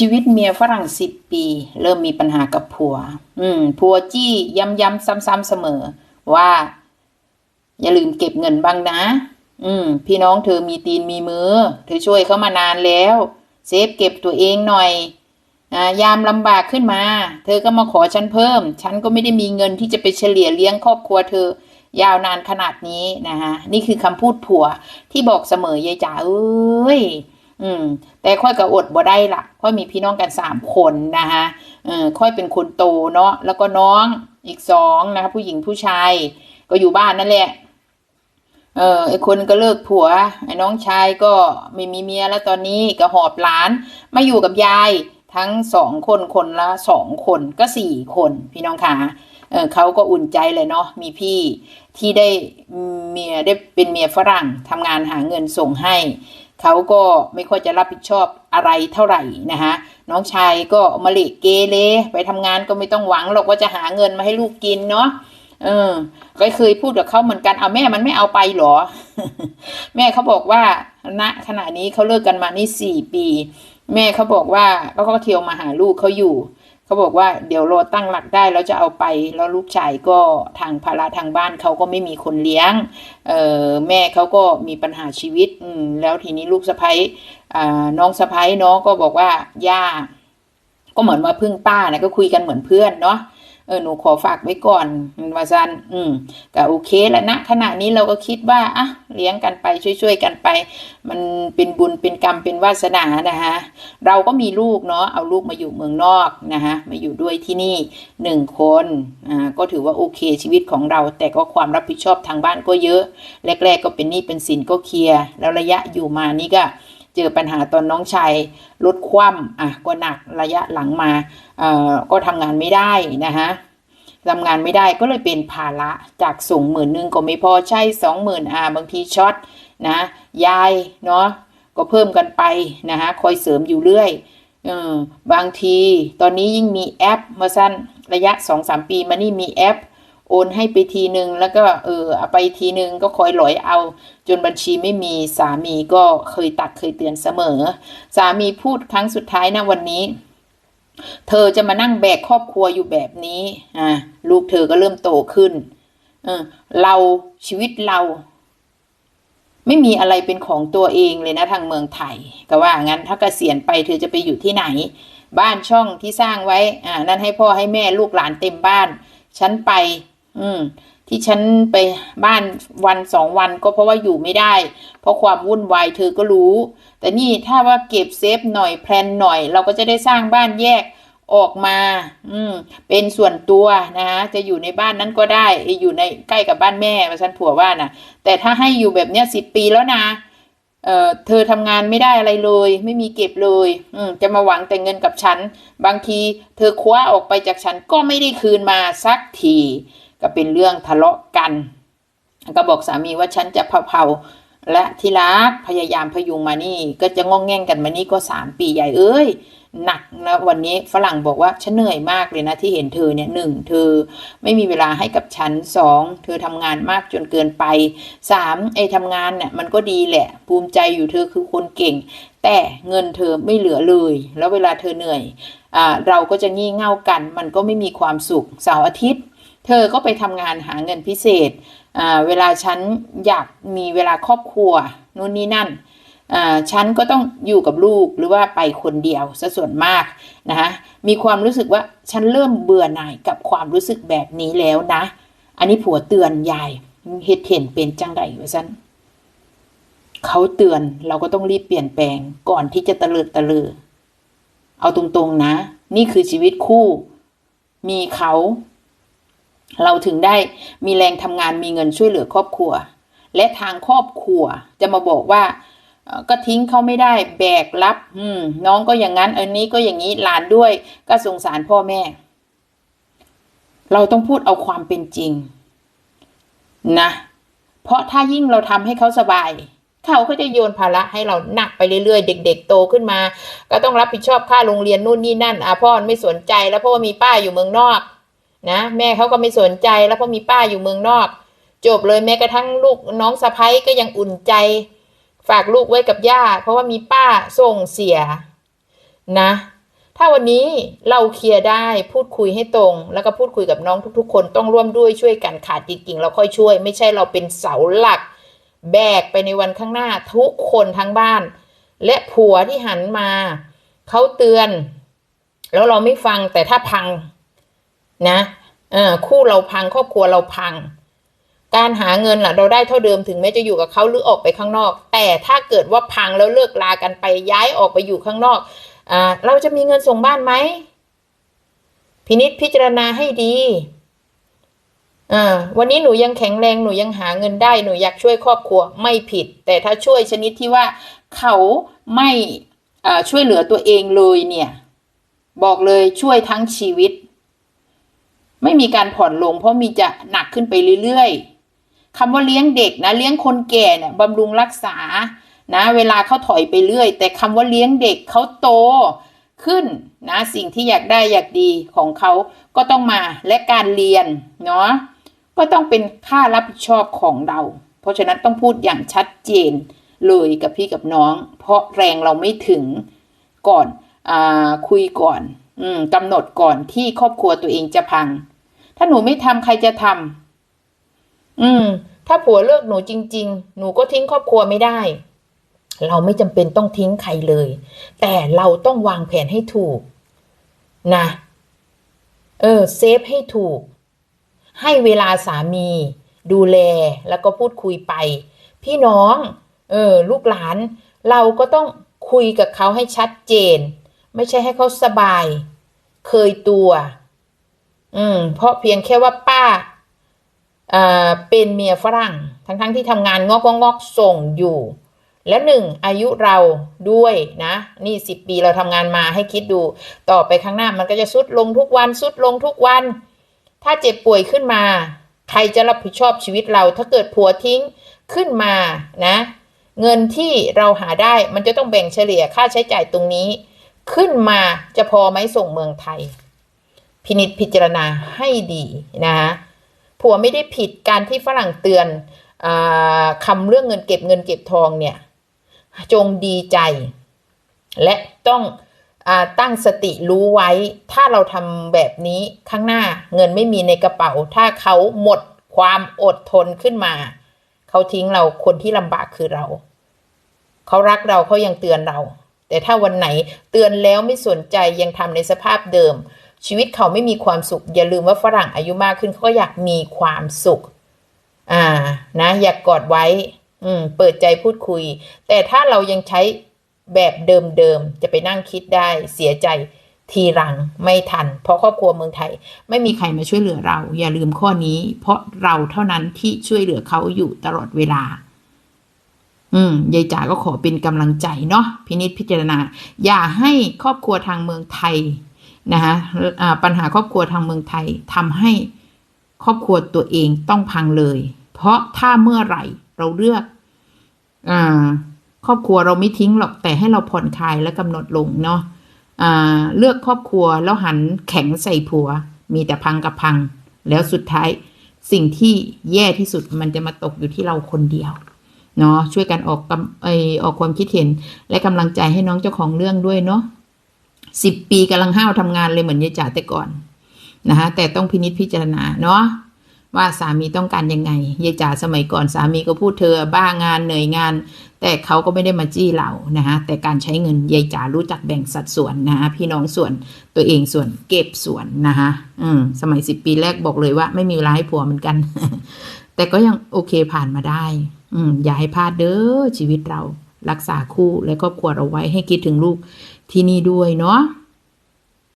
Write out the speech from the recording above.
ชีวิตเมียฝรั่งสิบปี เริ่มมีปัญหากับผัว อืม ผัวจี้ย้ำๆซ้ำๆเสมอ ว่า อย่าลืมเก็บเงินบ้างนะ อืม พี่น้องเธอมีตีนมีมือ เธอช่วยเขามานานแล้ว เซฟเก็บตัวเองหน่อยอ่ายามลำบากขึ้นมา เธอก็มาขอฉันเพิ่ม ฉันก็ไม่ได้มีเงินที่จะไปเฉลี่ยเลี้ยงครอบครัวเธอ ยาวนานขนาดนี้นะฮะนี่คือคำพูดผัวที่บอกเสมอยายจ๋าเอ้ย อืม แต่ค่อยก็อดบ่ได้ละค่อยมีพี่น้องกันสามคนนะคะเออค่อยเป็นคนโตเนาะแล้วก็น้องอีกสองนะคะผู้หญิงผู้ชายก็อยู่บ้านนั่นแหละ เออไอคนก็เลิกผัวไอ้น้องชายก็ไม่มีเมียแล้วตอนนี้ก็หอบหลานมาอยู่กับยายทั้งสองคนคนละสองคนก็สี่คนพี่น้องคะเออเขาก็อุ่นใจเลยเนาะมีพี่ที่ได้เมียได้เป็นเมียฝรั่งทำงานหาเงินส่งให้ เขาก็ไม่ค่อยจะรับผิดชอบอะไรเท่าไหร่นะคะน้องชายก็มาเละเกเรไปทำงานก็ไม่ต้องหวังหรอกว่าจะหาเงินมาให้ลูกกินเนาะเออก็เคยพูดกับเขาเหมือนกันเอาแม่มันไม่เอาไปหรอ แม่เขาบอกว่าณขณะนี้เขาเลิกกันมานี่สี่ปี แม่เขาบอกว่าเขาก็เที่ยวมาหาลูกเขาอยู่ เขาบอกว่าเดี๋ยวรอตั้งหลักได้แล้วจะเอาไป แล้วลูกชายก็ทางภาระทางบ้านเขาก็ไม่มีคนเลี้ยงเออแม่เขาก็มีปัญหาชีวิตอืมแล้วทีนี้ลูกสะพ้ยน้องสะพ้ยเนาะก็บอกว่าย่าก็เหมือนว่าพึ่งป้านะก็คุยกันเหมือนเพื่อนเนาะ เออหนูขอฝากไว้ก่อนว่าซันอืมก็โอเคแล้วนะขณะนี้เราก็คิดว่าอะเลี้ยงกันไปช่วยๆกันไป มันเป็นบุญเป็นกรรมเป็นวาสนานะคะเราก็มีลูกเนาะเอาลูกมาอยู่เมืองนอกนะคะมาอยู่ด้วยที่นี่หนึ่งคนอ่าก็ถือว่าโอเคชีวิตของเรา แต่ก็ความรับผิดชอบทางบ้านก็เยอะ แรก ๆ ก็เป็นหนี้เป็นสินก็เคลียร์แล้วระยะอยู่มานี่ก็ เจอปัญหาตอนน้องชายลดคว่ำอะก็หนักระยะหลังมาเอ่อก็ทำงานไม่ได้นะคะทำงานไม่ได้ก็เลยเป็นภาระจากส่งหมื่นหนึ่งก็ไม่พอใช่สองหมื่นอ่าบางทีช็อตนะยายเนาะก็เพิ่มกันไปนะคะคอยเสริมอยู่เรื่อยเออบางทีตอนนี้ยิ่งมีแอปมาสั้นระยะสองสามปีมานี่มีแอป โอนให้ไปทีหนึ่งแล้วก็เออเอาไปทีหนึ่งก็คอยหลอยเอา จนบัญชีไม่มีสามีก็เคยตักเคยเตือนเสมอ สามีพูดครั้งสุดท้ายนะวันนี้ เธอจะมานั่งแบกครอบครัวอยู่แบบนี้อ่าลูกเธอก็เริ่มโตขึ้นเออเราชีวิตเราไม่มีอะไรเป็นของตัวเองเลยนะทางเมืองไทย ก็ว่างั้นถ้าเกษียณไปเธอจะไปอยู่ที่ไหน บ้านช่องที่สร้างไว้ อ่า นั่นให้พ่อให้แม่ลูกหลานเต็มบ้าน ฉันไป อืม ที่ฉันไปบ้านวันสองวันก็เพราะว่าอยู่ไม่ได้ เพราะความวุ่นวายเธอก็รู้ แต่นี่ถ้าว่าเก็บเซฟหน่อยแพลนหน่อย เราก็จะได้สร้างบ้านแยกออกมา อืม เป็นส่วนตัวนะฮะจะอยู่ในบ้านนั้นก็ได้ อยู่ในใกล้กับบ้านแม่มาฉันผัวว่านะแต่ถ้าให้อยู่แบบเนี้ยสิบปีแล้วนะเอ่อเธอทำงานไม่ได้อะไรเลย ไม่มีเก็บเลย อืม จะมาหวังแต่เงินกับฉัน บางที เธอคว้าออกไปจากฉันก็ไม่ได้คืนมาสักที ก็เป็นเรื่องทะเลาะกัน ก็บอกสามีว่าฉันจะเผาและที่รักพยายามพยุงมานี่ก็จะงองแง่งกันมานี่ก็สามปีใหญ่เอ้ยหนักนะวันนี้ฝรั่งบอกว่าฉันเหนื่อยมากเลยนะที่เห็นเธอเนี่ยหนึ่งเธอไม่มีเวลาให้กับฉันสองเธอทำงานมากจนเกินไปสามไอ้ทำงานเนี่ยมันก็ดีแหละ ภูมิใจอยู่เธอคือคนเก่ง แต่เงินเธอไม่เหลือเลย แล้วเวลาเธอเหนื่อยอ่าเราก็จะงี่เง่ากัน มันก็ไม่มีความสุขเสาร์อาทิตย์ เธอก็ไปทำงานหาเงินพิเศษ เวลาฉันอยากมีเวลาครอบครัวนู่นนี่นั่นฉันก็ต้องอยู่กับลูกหรือว่าไปคนเดียวซะส่วนมากนะคะมีความรู้สึกว่าฉันเริ่มเบื่อหน่ายกับความรู้สึกแบบนี้แล้วนะ อันนี้ผัวเตือนยายเฮ็ดเห็นเป็นจังไดวะซันเขาเตือนเราก็ต้องรีบเปลี่ยนแปลงก่อนที่จะตะเลิดตะลือ เอาตรงๆนะ นี่คือชีวิตคู่ มีเขา เราถึงได้มีแรงทำงานมีเงินช่วยเหลือครอบครัว และทางครอบครัวจะมาบอกว่าก็ทิ้งเขาไม่ได้แบกรับอืน้องก็อย่างนั้นอันนี้ก็อย่างนี้หลานด้วยก็สงสารพ่อแม่ เราต้องพูดเอาความเป็นจริง นะ เพราะถ้ายิ่งเราทำให้เขาสบาย เขาก็จะโยนภาระให้เราหนักไปเรื่อยๆ เด็ก ๆ โตขึ้นมา ก็ต้องรับผิดชอบค่าโรงเรียนนู่นนี่นั่นอะพ่อไม่สนใจแล้วเพราะว่ามีป้าอยู่เมืองนอก นะ แม่เขาก็ไม่สนใจแล้วเพราะมีป้าอยู่เมืองนอก จบเลยแม้กระทั่งลูกน้องสะพ้ยก็ยังอุ่นใจ ฝากลูกไว้กับย่า เพราะว่ามีป้าส่งเสียนะ ถ้าวันนี้เราเคลียร์ได้พูดคุยให้ตรง แล้วก็พูดคุยกับน้องทุกๆ คนต้องร่วมด้วยช่วยกันขาดจริงๆเราค่อยช่วย ไม่ใช่เราเป็นเสาหลัก แบกไปในวันข้างหน้าทุกคนทั้งบ้าน และผัวที่หันมาเขาเตือน แล้วเราไม่ฟังแต่ถ้าพัง นะเออคู่เราพังครอบครัวเราพัง การหาเงินล่ะ เราได้เท่าเดิมถึงแม้จะอยู่กับเขาหรือออกไปข้างนอก แต่ถ้าเกิดว่าพังแล้วเลิกลากันไปย้ายออกไปอยู่ข้างนอกอ่าเราจะมีเงินส่งบ้านไหมพินิษพิจารณาให้ดีอ่าวันนี้หนูยังแข็งแรงหนูยังหาเงินได้หนูอยากช่วยครอบครัวไม่ผิด แต่ถ้าช่วยชนิดที่ว่าเขาไม่ช่วยเหลือตัวเองเลยเนี่ย บอกเลยช่วยทั้งชีวิต ไม่มีการผ่อนลง เพราะมีจะหนักขึ้นไปเรื่อยๆคำว่าเลี้ยงเด็กนะเลี้ยงคนแก่เนี่ยบำรุงรักษานะเวลาเขาถอยไปเรื่อย แต่คำว่าเลี้ยงเด็กเขาโตขึ้นนะสิ่งที่อยากได้อยากดีของเขาก็ต้องมาและการเรียนเนาะก็ต้องเป็นค่ารับผิดชอบของเรา เพราะฉะนั้นต้องพูดอย่างชัดเจนเลยกับพี่กับน้อง เพราะแรงเราไม่ถึงก่อนอคุยก่อน อืมกำหนดก่อนที่ครอบครัวตัวเองจะพัง ถ้าหนูไม่ทำใครจะทำอืม ถ้าผัวเลิกหนูจริง ๆ หนูก็ทิ้งครอบครัวไม่ได้ เราไม่จำเป็นต้องทิ้งใครเลย แต่เราต้องวางแผนให้ถูก นะ เออ เซฟให้ถูก ให้เวลาสามี ดูแลแล้วก็พูดคุยไป พี่น้อง เออ ลูกหลาน เราก็ต้องคุยกับเขาให้ชัดเจน ไม่ใช่ให้เขาสบาย เคยตัว อืม เพราะเพียงแค่ว่าป้าอ่าเป็นเมียฝรั่ง ทั้งๆทที่ทำงานงอกงอกส่งอยู่ และหนึ่งอายุเราด้วยนะ นี่สิบปีเราทำงานมาให้คิดดู ต่อไปข้างหน้ามันก็จะสุดลงทุกวันสุดลงทุกวัน ถ้าเจ็บป่วยขึ้นมา ใครจะรับผิดชอบชีวิตเรา ถ้าเกิดผัวทิ้งขึ้นมานะ เงินที่เราหาได้มันจะต้องแบ่งเฉลี่ยค่าใช้จ่ายตรงนี้ ขึ้นมาจะพอไหมส่งเมืองไทย พินิจพิจารณาให้ดีนะคะผัวไม่ได้ผิดการที่ฝรั่งเตือนอคำเรื่องเงินเก็บเงินเก็บทองเนี่ย จงดีใจ และต้องอตั้งสติรู้ไว้ ถ้าเราทำแบบนี้ข้างหน้าเงินไม่มีในกระเป๋า ถ้าเขาหมดความอดทนขึ้นมา เขาทิ้งเราคนที่ลำบากคือเรา เขารักเราเขายังเตือนเรา แต่ถ้าวันไหนเตือนแล้วไม่สนใจยังทำในสภาพเดิม ชีวิตเขาไม่มีความสุข อย่าลืมว่าฝรั่งอายุมากขึ้นเขาก็อยากมีความสุข อ่านะ อยากกอดไว้ อืม เปิดใจพูดคุย แต่ถ้าเรายังใช้แบบเดิมๆจะไปนั่งคิดได้เสียใจทีหลังไม่ทัน เพราะครอบครัวเมืองไทย ไม่มีใครมาช่วยเหลือเรา อย่าลืมข้อนี้ เพราะเราเท่านั้นที่ช่วยเหลือเขาอยู่ตลอดเวลา อืมยายจ๋าก็ขอเป็นกำลังใจเนาะพินิจพิจารณา อย่าให้ครอบครัวทางเมืองไทยนะคะปัญหาครอบครัวทางเมืองไทยทำให้ครอบครัวตัวเองต้องพังเลย เพราะถ้าเมื่อไหร่เราเลือกอ่าครอบครัวเราไม่ทิ้งหรอกแต่ให้เราผ่อนคลายและกำหนดลงเนาะอ่าเลือกครอบครัวแล้วหันแข็งใส่ผัว มีแต่พังกับพัง แล้วสุดท้ายสิ่งที่แย่ที่สุดมันจะมาตกอยู่ที่เราคนเดียว เนาะช่วยกันออกกำไอออกความคิดเห็น และกำลังใจให้น้องเจ้าของเรื่องด้วยเนาะสิบปีกำลังห้าวทำงานเลยเหมือนยายจ๋าแต่ก่อนนะคะแต่ต้องพินิจพิจารณาเนาะว่าสามีต้องการยังไงยายจ๋าสมัยก่อนสามีก็พูดเธอบ้างานเหนื่อยงาน แต่เขาก็ไม่ได้มาจี้เรานะคะแต่การใช้เงินยายจ๋ารู้จักแบ่งสัดส่วนนะคะพี่น้องส่วนตัวเองส่วนเก็บส่วนนะคะอืมสมัยสิบปีแรกบอกเลยว่าไม่มีเวลาให้ผัวเหมือนกัน แต่ก็ยังโอเคผ่านมาได้ อืมอย่าให้พลาดเด้อชีวิตเรารักษาคู่และครอบครัวเราไว้ให้คิดถึงลูกที่นี่ด้วยเนาะ